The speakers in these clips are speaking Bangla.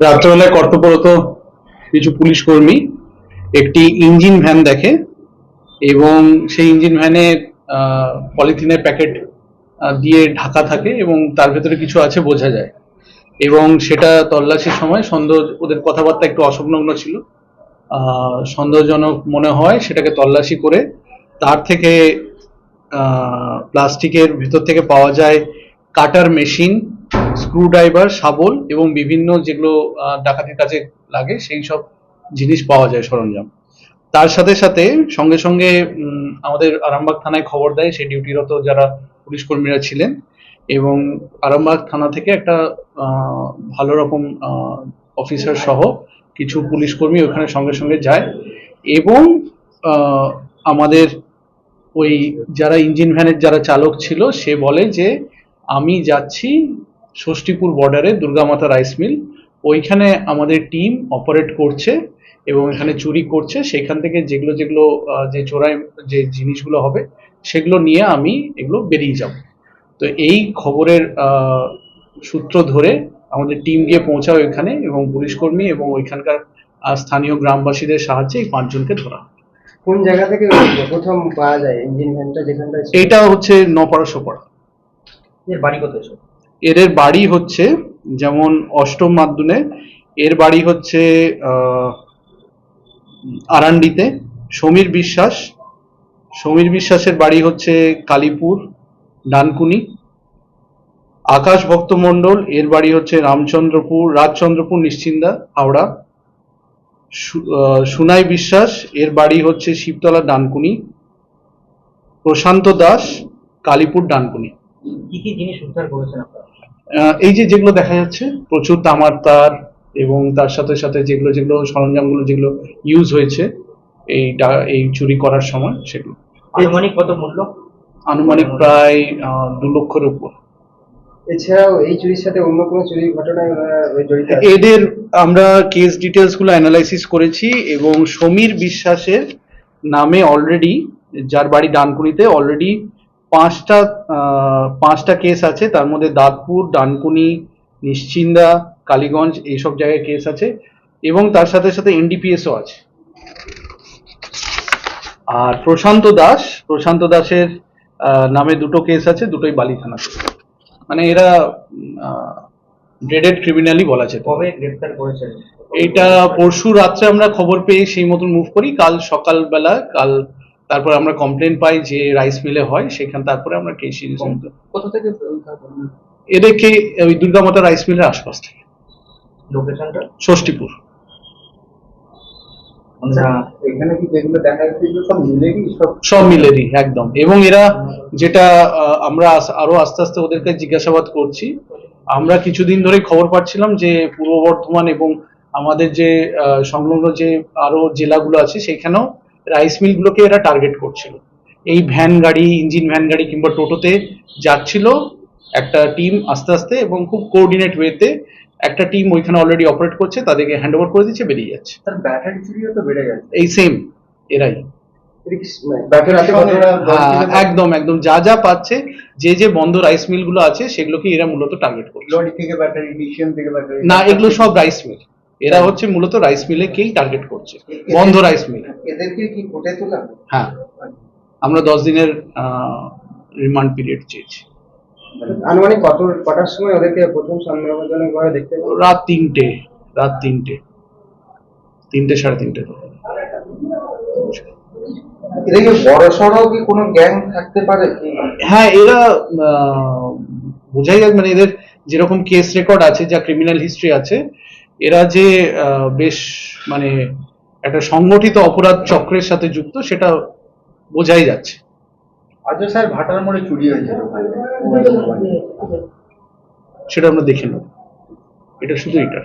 রাত্রেবেলায় কর্তব্যরত কিছু পুলিশ কর্মী একটি ইঞ্জিন ভ্যান দেখে এবং সেই ইঞ্জিন ভ্যানে পলিথিনের প্যাকেট দিয়ে ঢাকা থাকে এবং তার ভেতরে কিছু আছে বোঝা যায়। এবং সেটা তল্লাশির সময় সন্দেহ, ওদের কথাবার্তা একটু অসংলগ্ন ছিল। সন্দেহজনক মনে হয় সেটাকে তল্লাশি করে তার থেকে প্লাস্টিকের ভিতর থেকে পাওয়া যায় কাটার মেশিন স্ক্রুড্রাইভার, শাবল এবং বিভিন্ন যেগুলো ডাকাতির কাজে লাগে, সেই সব জিনিস পাওয়া যায় সরঞ্জাম। তার সাথে সাথে সঙ্গে সঙ্গে আমাদের আরামবাগ থানায় খবর দেয়, সেই ডিউটিরত যারা পুলিশ কর্মীরা ছিলেন এবং আরামবাগ থানা থেকে একটা ভালো রকম অফিসার সহ কিছু পুলিশ কর্মী ওখানে সঙ্গে সঙ্গে যায় এবং আমাদের ওই যারা ইঞ্জিন ভ্যানের যারা চালক ছিল, সে বলে যে, আমি যাচ্ছি ষষ্ঠীপুর বর্ডারে দুর্গামাতা রাইস মিল ওইখানে আমাদের টিম অপারেট করছে এবং এখানে চুরি করছে। সেখান থেকে যেগুলো যেগুলো আহ, যে চোরাই যে জিনিসগুলো হবে সেগুলো নিয়ে আমি এগুলো বেরিয়ে যাব। তো এই খবরের আহ, সূত্র ধরে আমাদের টিম গিয়ে পৌঁছায় ওইখানে এবং পুলিশ কর্মী এবং ওইখানকার আহ, স্থানীয় গ্রামবাসীদের সাহায্যে এই পাঁচজনকে ধরা কোন জায়গা থেকে প্রথম পাওয়া যায় ইঞ্জিন ভ্যানটা যেখানটা? এইটা হচ্ছে নপাড়া সোপাড়া। এর বাড়ি কত এদের বাড়ি হচ্ছে, যেমন অষ্টম মাধ্যমে, এর বাড়ি হচ্ছে আরান্ডিতে, সমীর বিশ্বাস। সমীর বিশ্বাসের বাড়ি হচ্ছে কালীপুর, ডানকুনি। আকাশ ভক্ত মণ্ডল, এর বাড়ি হচ্ছে রামচন্দ্রপুর, রাজচন্দ্রপুর, নিশ্চিন্দা, হাওড়া। সুনাই বিশ্বাস, এর বাড়ি হচ্ছে শিবতলা, ডানকুনি। প্রশান্ত দাস, কালীপুর, ডানকুনি। কি কি জিনিস উদ্ধার করেছেন আপনারা? এই যে যেগুলো দেখা যাচ্ছে প্রচুর তামার তার এবং তার সাথে সাথে যেগুলো যেগুলো সরঞ্জামগুলো যেগুলো ইউজ হয়েছে এই এই চুরি করার সময় সেগুলো। আনুমানিক কত মূল্য? আনুমানিক প্রায় আহ, দু লক্ষের উপর। এছাড়াও এই চুরির সাথে অন্য কোনো চুরির ঘটনায় জড়িত এদের আমরা কেস ডিটেলসগুলো অ্যানালাইসিস করেছি এবং সমীর বিশ্বাসের নামে অলরেডি যার বাড়ি ডানকুনিতে অলরেডি পাঁচটা পাঁচটা কেস আছে। তার মধ্যে দাঁতপুর ডানকুনি নিশ্চিন্দা কালীগঞ্জ এইসব জায়গায় কেস আছে। এবং তার সাথে সাথে এনডিপিএসও আছে। আর প্রশান্ত দাস প্রশান্ত দাসের নামে দুটো কেস আছে দুটোই বালি থানা মানে এরা ড্রেডেড ক্রিমিনালি বলা যেত কবে গ্রেফতার করেছেন? এইটা পরশু রাত্রে আমরা খবর পেয়ে সেই মতন মুভ করি। কাল সকালবেলা কাল তারপর আমরা কমপ্লেন পাই যে রাইস মিলে হয় সেখান তারপরে আমরা কেস কোথা থেকে এদেরকে ওই দুর্গামাতা রাইস মিলের আশপাশ থেকে। লোকেশনটা ষষ্ঠীপুর। যাচ্ছে সব মিলে সব সব মিলেরই একদম। এবং এরা যেটা আমরা আরও আস্তে আস্তে ওদেরকে জিজ্ঞাসাবাদ করছি। আমরা কিছুদিন ধরে খবর পাচ্ছিলাম যে পূর্ব বর্ধমান এবং আমাদের যে সংলগ্ন যে আরও জেলাগুলো আছে সেখানেও রাইস মিলগুলোকে এরা টার্গেট করছিল। এই ভ্যান গাড়ি ইঞ্জিন ভ্যান গাড়ি কিংবা টোটোতে যাচ্ছিল একটা টিম আস্তে আস্তে এবং খুব কোঅর্ডিনেট ওয়েতে একটা টিম ওইখানে অলরেডি অপারেট করছে তাদেরকে হ্যান্ড ওভার করে দিচ্ছে বেরিয়ে যাচ্ছে। তার ব্যাটারি চুরিও তো বেড়ে গেছে। এই সেম এরাই। আছে হ্যাঁ, একদম একদম যা যা পাচ্ছে যে যে বন্ধ রাইস মিলগুলো আছে সেগুলোকে এরা মূলত টার্গেট করছে। না এগুলো সব রাইস মিল এরা হচ্ছে মূলত রাইস মিলেকেই টার্গেট করছে। বন্ধ রাইস মিল এদেরকে কি কোটে তোলা? হ্যাঁ। আমরা দশ দিনের রিমান্ড পিরিয়ড চেয়েছি। আনুমানিক কত কটার সময় ওদেরকে প্রথম সন্দেহজনক ভাবে দেখতে? রাত তিনটে রাত তিনটে। তিনটে সাড়ে তিনটে এদেরকে বড় সড়ো কি কোনো গ্যাং থাকতে পারে? হ্যাঁ এরা বোঝাই যায় মানে এদের যেরকম কেস রেকর্ড আছে যা ক্রিমিনাল হিস্ট্রি আছে এরা যে আহ, বেশ মানে একটা সংগঠিত অপরাধ চক্রের সাথে যুক্ত সেটা বোঝাই যাচ্ছে আজও স্যার ভাটার মোড়ে চুরি হয়েছিল সেটা আমরা দেখে নেব এটা শুধু এটার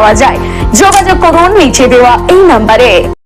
পাওয়া যায়। যোগাযোগ করুন নিচে দেওয়া এই নাম্বারে।